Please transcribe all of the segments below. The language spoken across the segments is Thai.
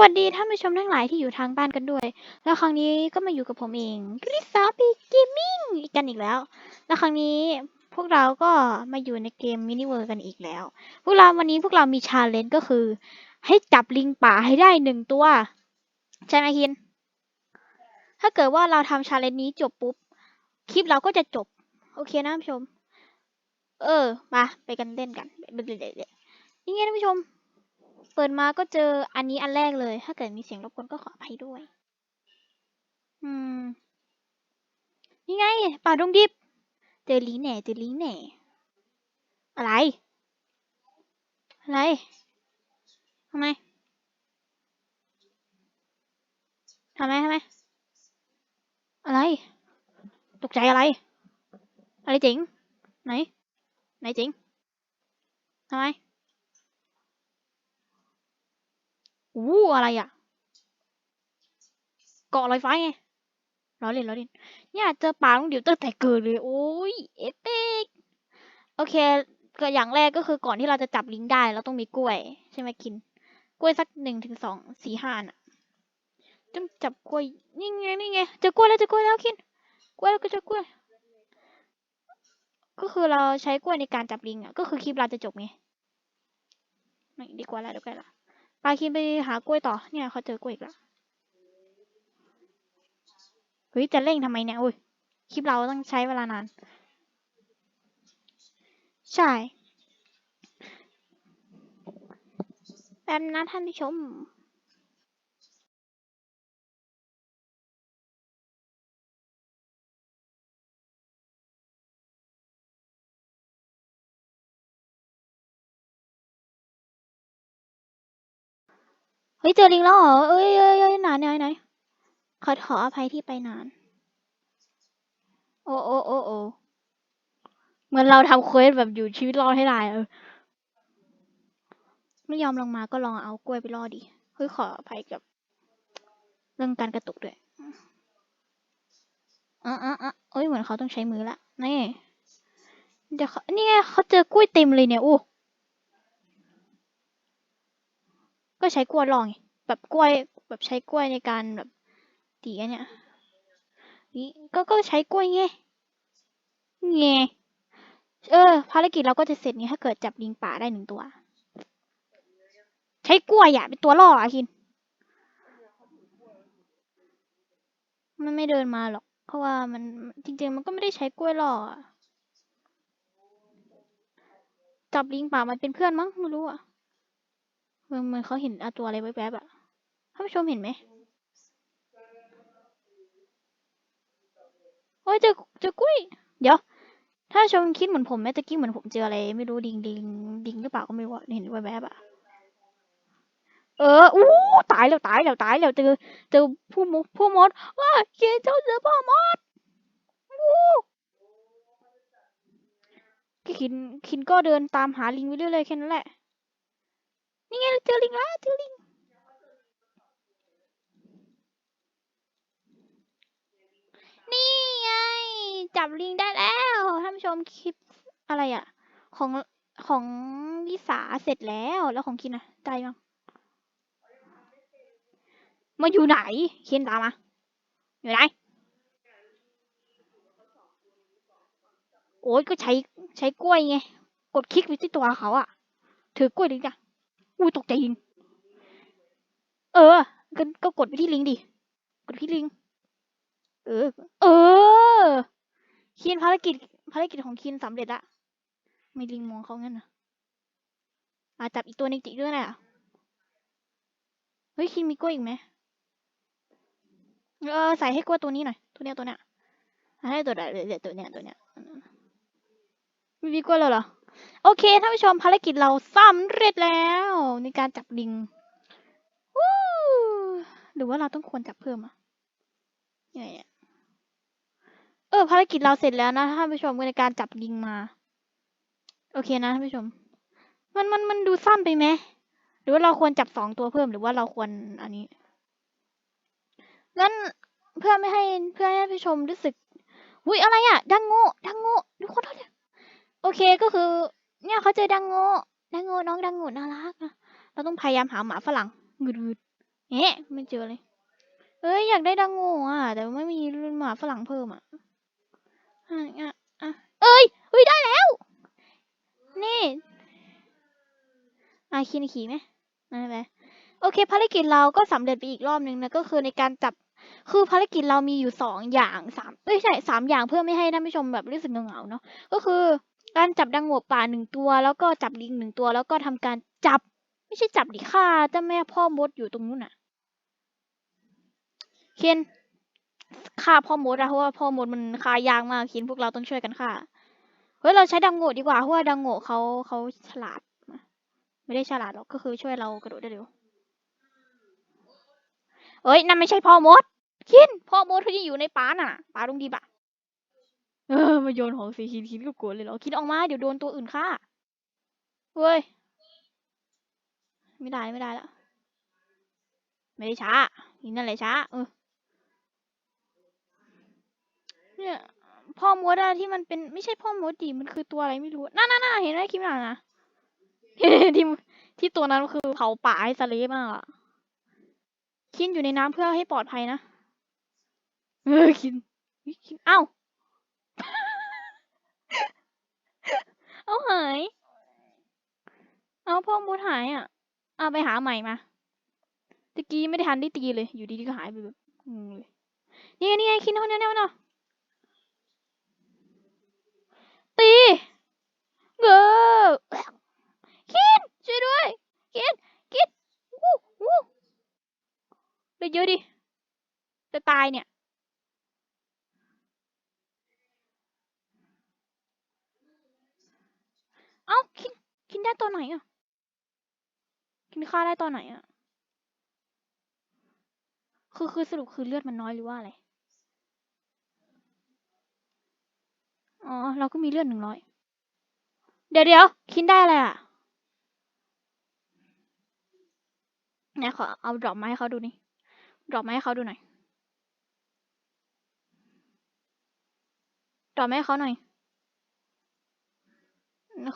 วัสดีท่านผู้ชมทั้งหลายที่อยู่ทางบ้านกันด้วย แล้วครั้งนี้ก็มาอยู่กับผมเองกริซาปีเกมมิ่งกันอีกแล้ว แล้วครั้งนี้พวกเราก็มาอยู่ในเกมมินิเวิร์กันอีกแล้ว พวกเราวันนี้พวกเรามีชาเลนจ์ก็คือ ให้จับลิงป่าให้ได้หนึ่งตัว ใช่ไหมคิน ถ้าเกิดว่าเราทำชาเลนจ์นี้จบปุ๊บ คลิปเราก็จะจบ โอเคนะท่านผู้ชม เออ มาไปกันเล่นกัน นี่ไงท่านผู้ชม เปิดมาก็เจออันนี้อันแรกเลย ถ้าเกิดมีเสียงรบกวนก็ขออภัยด้วย อืม นี่ไง ป่าดงดิบ เจอลิงแหน่เจอลิงแหน่ อะไร อะไร ทำไม ทำไมทำไม อะไร ตกใจอะไร อะไรจริง ไหน ไหนจริง ทำไม อู้อะไรอะ เกาะลอยฟ้าไงล้อเล่นล้อเล่นเนี่ยเจอป่าต้องเดี๋ยวตั้งแต่เกิดเลย โอ้ยเอปิกโอเคก็อย่างแรกก็คือก่อนที่เราจะจับลิงได้เราต้องมีกล้วย ใช่ไหมคิน กล้วยสักหนึ่งถึงสองสี่ห้าน่ะต้องจับกล้วยนี่ไงนี่ไงเจอกล้วยแล้วเจอกล้วยแล้วคิน กล้วยแล้วก็เจอกล้วย ก็คือเราใช้กล้วยในการจับลิงอะ ก็คือคลิปเราจะจบไงไม่ดีกว่าแล้วเดี๋ยวใกล้ละ ปาคินไปหากล้วยต่อ เนี่ยเขาเจอกล้วยอีกแล้วเฮ้ยจะเร่งทำไมเนี่ยอุ้ยคลิปเราต้องใช้เวลานาน ใช่แป๊บนะท่านผู้ชม เฮ้ยเจอลิงแล้วเหรอ เอ้ยเอ้ยเอ้ยไหนไหนไหนขอขออภัยที่ไปนาน โอ้โอ้โอ้โอ้เหมือนเราทำเควสแบบอยู่ชีวิตรอดให้ได้เออไม่ยอมลงมาก็ลองเอากล้วยไปล่อดิเฮ้ยขออภัยกับ เรื่องการกระตุกด้วยอะอะอะเอ้ยเหมือนเขาต้องใช้มือละ นี่ เดี๋ยวเขานี่ไงเขาเจอกล้วยเต็มเลยเนี่ย อู้ ก็ใช้กล้วยลองไงแบบกล้วยแบบใช้กล้วยในการแบบตีอันเนี่ยนี่ก็ก็ใช้กล้วยไงไงเออ ภารกิจเราก็จะเสร็จไงถ้าเกิดจับลิงป่าได้หนึ่งตัว ใช้กล้วยอะเป็นตัวล่ออะคินมันไม่เดินมาหรอก เพราะว่ามันจริง ๆ มันก็ไม่ได้ใช้กล้วยล่อจับลิงป่ามันเป็นเพื่อนมั้งไม่รู้อะ มือนมือนเขาเห็นอาตัวอะไรแวบๆอะท่านผู้ชมเห็นไหมโอ้ยเจอเจอกล้ย เดี๋ยว ถ้าชมคิดเหมือนผมแม้ตะกี้เหมือนผมเจออะไร ไม่รู้ดิงดิงดิงหรือเปล่าก็ไม่รู้เห็นแวบๆอะเออ อู้ตายแล้วตายแล้วตายแล้วเจอเจอผู้มดผู้มดว้าเกเจ้าเจอพ่อมดอู้คินคินก็เดินตามหาลิงไปเรื่อยๆแค่นั้นแหละ เจอลิงแล้วเจอลิงนี่ไงจับลิงได้แล้วท่านผู้ชมคลิปอะไรอะของของวิสาเสร็จแล้วแล้วของคินอะได้ยังมาอยู่ไหนเคนตามมาอยู่ไหนโอ้ยก็ใช้ใช้กล้วยไง กดคลิกไปที่ตัวเขาอะถือกล้วยลิจ้ะ อุ้ยตกใจลิง เออ ก็ก็กดไปที่ลิงดิ กดที่ลิงเออ เออคีนภารกิจ ภารกิจของคีนสำเร็จละ ไม่ลิงมองเขางั้นนะอาจับอีกตัวนึงจิกด้วยนะเฮ้ยคีนมีกล้วยอีกไหมเออใส่ให้กล้วยตัวนี้หน่อย ตัวเนี้ยตัวเนี้ยให้ตัวเนี้ยเดี๋ยวตัวเนี้ยตัวเนี้ยไม่มีกล้วยเลยเหรอ โอเคท่านผู้ชมภารกิจเราสำเร็จแล้ว ในการจับลิงวู้หรือว่าเราต้องควรจับเพิ่มอะยังไงเออภารกิจเราเสร็จแล้วนะท่านผู้ชมในการจับลิงมา โอเคนะท่านผู้ชม มันมันมันดูสั้นไปไหมหรือว่าเราควรจับสองตัวเพิ่มหรือว่าเราควรอันนี้งั้นเพื่อไม่ให้เพื่อให้ท่านผู้ชมรู้สึกอุ้ยอะไรอะดังโง่ดังโง่ดูคนเขา โอเคก็คือ เนี่ยเขาเจอดังโง่ดังโง่น้องดังโง่น่ารักนะเราต้องพยายามหาหมาฝรั่งงืดๆเอ๊ะไม่เจอเลยเอ้ยอยากได้ดังโง่อะแต่ไม่มีหมาฝรั่งเพิ่มอะอะอะอะเอ้ยเอ้ยได้แล้ว นี่อะคินขี่ไหมไม่เป็นไรโอเค ภารกิจเราก็สำเร็จไปอีกรอบนึงนะก็คือในการจับคือภารกิจเรามีอยู่สองอย่างสามเอ้ยใช่สามอย่างเพื่อไม่ให้ท่านผู้ชมแบบรู้สึกเหงาเนาะก็คือ การจับดังโง่ป่าหนึ่งตัว แล้วก็จับลิงหนึ่งตัว แล้วก็ทำการจับ ไม่ใช่จับดิฆ่าเจ้าแม่พ่อมดอยู่ตรงนู้นน่ะ เคนฆ่าพ่อมดอะเพราะว่าพ่อมดมันฆ่ายากมากเคนพวกเราต้องช่วยกันฆ่าเฮ้ยเราใช้ดังโง่ดีกว่าเพราะว่าดังโง่เขาเขาฉลาดไม่ได้ฉลาดหรอกก็คือช่วยเรากระโดดได้เร็วเอ้ยนั่นไม่ใช่พ่อมดคินพ่อมดที่อยู่ในป่าน่ะป่าตรงดีบะ เออ มาโยนของสีคินคินก็กลัวเลยเหรอ คินออกมา เดี๋ยวโดนตัวอื่นฆ่าเว้ย ไม่ได้ไม่ได้ล้วไม่ได้ช้านี่นั่นแหละช้า เออ เนี่ย พ่อมดอะที่มันเป็นไม่ใช่พ่อมดดิมันคือตัวอะไรไม่รู้น่าน่าน่าเห็นไหมคิมน่ะนะที่ที่ตัวนั้นคือเผาป่าให้สเลฟมากอะคินอยู่ในน้ำเพื่อให้ปลอดภัยนะ เออคินคินอ้าว เอาหาย เอาพ่อมดหายอะ เอาไปหาใหม่มาตะกี้ไม่ได้ทันได้ตีเลย อยู่ดีๆก็หายไปแบบงงเลยนี่ไงนี่ไงคินเอาเนี่ยเนี่ยเนี่ยตีเออคินช่วยด้วยคินคินวู้วู้เลยเยอะดิจะตายเนี่ย เอ้าคินคิน ได้ตอนไหนอะ กินข้าวได้ตอนไหนอะ คือคือสรุปคือเลือดมันน้อยหรือว่าอะไร อ๋อ เราก็มีเลือดหนึ่งร้อย เดี๋ยวเดี๋ยวคินได้อะไรอะเนี่ยขอเอาดรอปมาให้เขาดูนี่ ดรอปมาให้เขาดูหน่อย ดรอปมาให้เขาหน่อย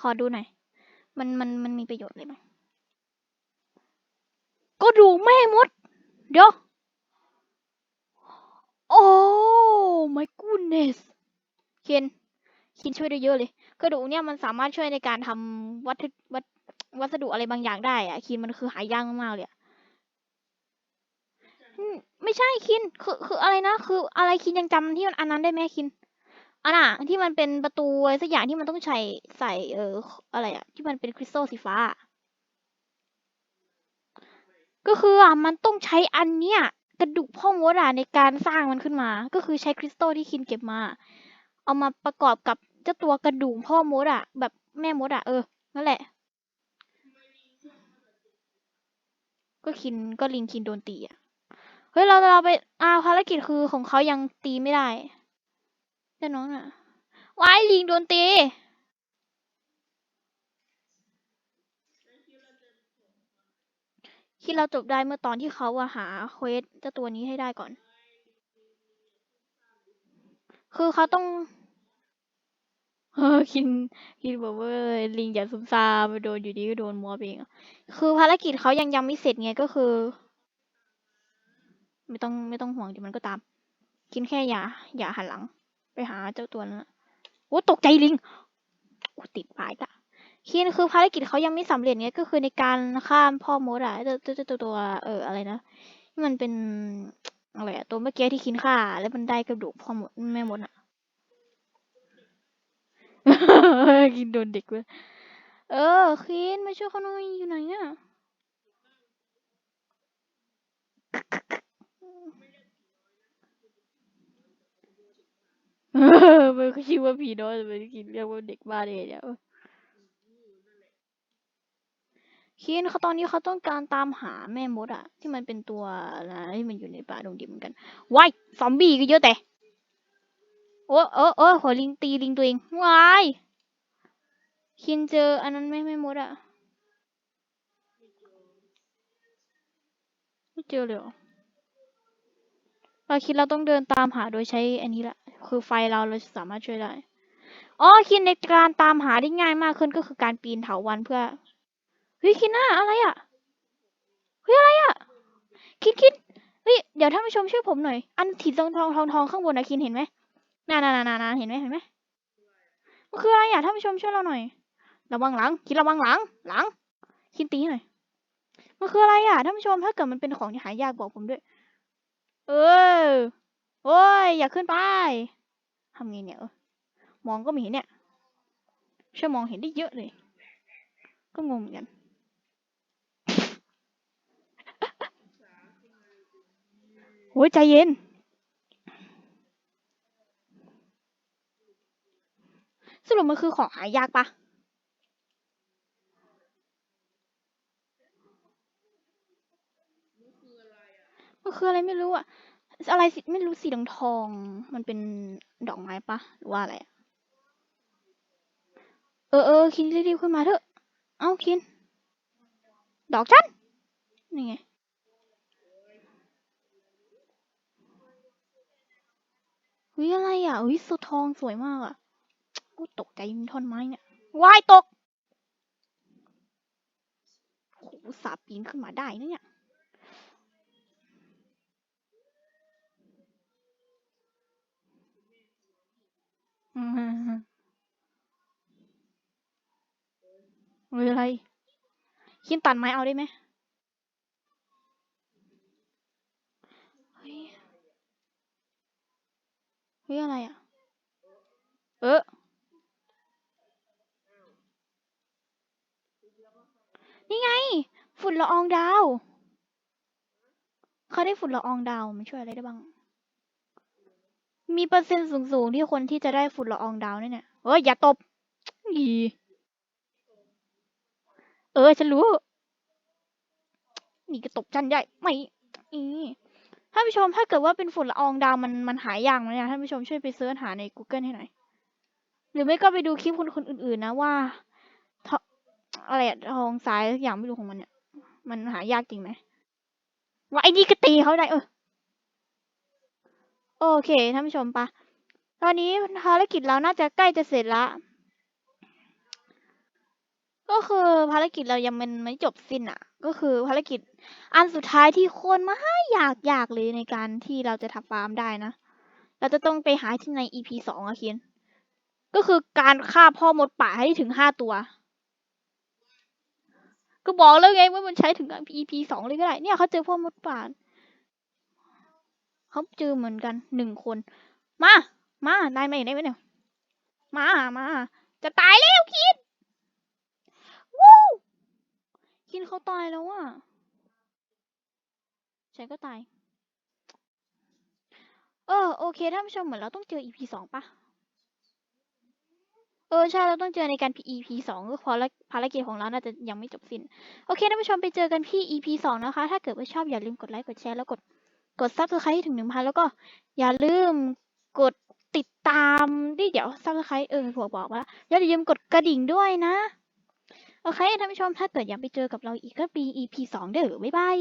ขอดูหน่อย มันมันมันมีประโยชน์อะไรไหมก็ดูแม่มด เดี๋ยว โอ้ my goodness เคนเคนช่วยได้เยอะเลยกระดูกเนี่ยมันสามารถช่วยในการทำวัตถุวัตวัสดุอะไรบางอย่างได้อะคินมันคือหายากมากเลยอะไม่ใช่คิน คือคืออะไรนะ คืออะไรคินยังจำที่มันอันนั้นได้ไหมคิน อันน่ะที่มันเป็นประตูอะไรสักอย่างที่มันต้องใช้ใส่เอออะไรอะที่มันเป็นคริสตัลสีฟ้า ก็คืออะมันต้องใช้อันเนี้ยกระดูกพ่อมดอะในการสร้างมันขึ้นมา ก็คือใช้คริสตัลที่คินเก็บมา เอามาประกอบกับเจ้าตัวกระดูกพ่อมดอะ แบบแม่มดอะเออนั่นแหละ ก็คินก็ลิงคินโดนตีอะเฮ้ยเราเราไปอ่าภารกิจคือของเขายังตีไม่ได้ แต่น้องอะว้ายลิงโดนตีคิดเราจบได้เมื่อตอนที่เขาอะหาเควสเจ้าตัวนี้ให้ได้ก่อน คือเขาต้องเออคินคินบอกว่าลิงอย่าซุ่มซ่ามโดนอยู่ดีก็โดนมัวเองคือภารกิจเขายังยังไม่เสร็จไงก็คือ ไม่ต้องไม่ต้องห่วงเดี๋ยวมันก็ตามคินแค่อย่าอย่าหันหลัง ไปหาเจ้าตัวนั้นโอ้ตกใจลิงโอ้ติดปลายกะคินคือภารกิจเขายังไม่สำเร็จไงก็คือในการข้ามพ่อมดอะเจ้าเจ้าเจ้าตัวตัวเอออะไรนะที่มันเป็นอะไรอะตัวเมื่อกี้ที่คินฆ่า แล้วมันได้กระดูกพ่อมดแม่มดอะคินโดนเด็กเว้ยเออคินมาช่วยเขาหน่อยอยู่ไหนอะเออ มันก็คิดว่าผีน้อยแต่มันคิดเรียกว่าเด็กบ้าเลยเนี่ยคินเขาตอนนี้เขาต้องการตามหาแม่มดอะที่มันเป็นตัวอะไรนะที่มันอยู่ในป่าดงดิบเหมือนกันว้ายซอมบี้ก็เยอะแต่โอ้เออเออหัวลิงตีลิงตัวเองว้ายคินเจออันนั้นไม่แม่มดอะไม่เจอเลยเหรอเราคิดเราต้องเดินตามหาโดยใช้อันนี้แหละ คือไฟเราเราสามารถช่วยได้อ๋อคิดในการตามหาได้ง่ายมากขึ้นก็คือการปีนเถาวันเพื่อเฮ้ยคิดหน้าอะไรอะ่ะเฮ้ยอะไรอะ่ะ คิดคิดเฮ้ยเดี๋ยวท่านผู้ชมช่วยผมหน่อยอันสีทองทองทองทองข้างบนนะคินเห็นไหมน่านานาน่าเห็นไหมเห็นไหมมันคืออะไรอะท่านผู้ชมช่วยเราหน่อยระวังหลัง คิดระวังหลัง หลัง คิดตีหน่อยมันคืออะไรอะท่านผู้ชมถ้าเกิดมันเป็นของที่หายากบอกผมด้วย เออโอ้ย อย่าขึ้นไป ทำไงเนี่ยเออมองก็ไม่เห็นเนี่ยช่วยมองเห็นได้เยอะเลย ก็งงเหมือนกันโอ้ยใจเย็น สรุปมันคือของหายากปะมันคืออะไรไม่รู้อะ อะไรสิไม่รู้สีทองทอง มันเป็นดอกไม้ปะหรือว่าอะไรเออเออคินรีบๆขึ้นมาเถอะ เอาคิน ดอกฉันนี่ไงเฮ้ยอะไรอะเฮ้ยสุดทองสวยมากอะกูตกใจมันท่อนไม้เนี่ยวายตกโหสาบปีนขึ้นมาได้นะเนี่ย อืมเฮ้ยอะไร คินตัดไม้เอาได้ไหมเฮ้ยเฮ้ยอะไรอะ เออนี่ไง ฝุ่นละอองดาว เขาได้ฝุ่นละอองดาวมันช่วยอะไรได้บ้าง มีเปอร์เซ็นต์สูงๆ ที่คนที่จะได้ฝุ่นละอองดาวเนี่ยเนี่ยเอ้ยอย่าตบอีเออ ฉันรู้ นี่ก็ตบฉันใหญ่ไม่อีท่านผู้ชมถ้าเกิดว่าเป็นฝุ่นละอองดาวมันมันหายากไหมเนี่ยท่านผู้ชมช่วยไปเสิร์ชหาใน Google ให้หน่อย หรือไม่ก็ไปดูคลิปคนคนอื่นๆนะว่าทออะไรทองสายสักอย่างไม่รู้ของมันเนี่ย มันหายากจริงไหมว่าไอ้นี่ก็ตีเขาได้เออ โอเคท่านผู้ชมปะ ตอนนี้ภารกิจเราน่าจะใกล้จะเสร็จละ ก็คือภารกิจเรายังมันไม่จบสิ้นอะ ก็คือภารกิจอันสุดท้ายที่คนมาให้อยากอยากเลยในการที่เราจะทำฟาร์มได้นะ เราจะต้องไปหาที่ใน EP สองอะเคียน ก็คือการฆ่าพ่อมดป่าให้ถึงห้าตัว ก็บอกแล้วไงว่ามันใช้ถึง EP สองเลยก็ได้ เนี่ยเขาเจอพ่อมดป่า เขาเจอเหมือนกันหนึ่งคน มา มาได้ไหมได้ไหมเนี่ย มา มา จะตายแล้วคิด วู้คิดเขาตายแล้วอะฉันก็ตาย เออโอเคท่านผู้ชมเหมือนเราต้องเจอ EP สองปะเออใช่เราต้องเจอในการ EP สองก็เพราะภารกิจของเราน่าจะยังไม่จบสิ้น โอเคท่านผู้ชมไปเจอกันที่ EP สองนะคะ ถ้าเกิดว่าชอบอย่าลืมกดไลค์กดแชร์แล้วกด กด subscribe ให้ถึงหนึ่งพันแล้วก็อย่าลืมกดติดตามดิเดี๋ยว subscribe เออผัวบอกว่าอย่าลืมกดกระดิ่งด้วยนะ โอเคท่านผู้ชมถ้าเกิดอยากไปเจอกับเราอีกก็ปี EP สองเด้อบ๊ายบาย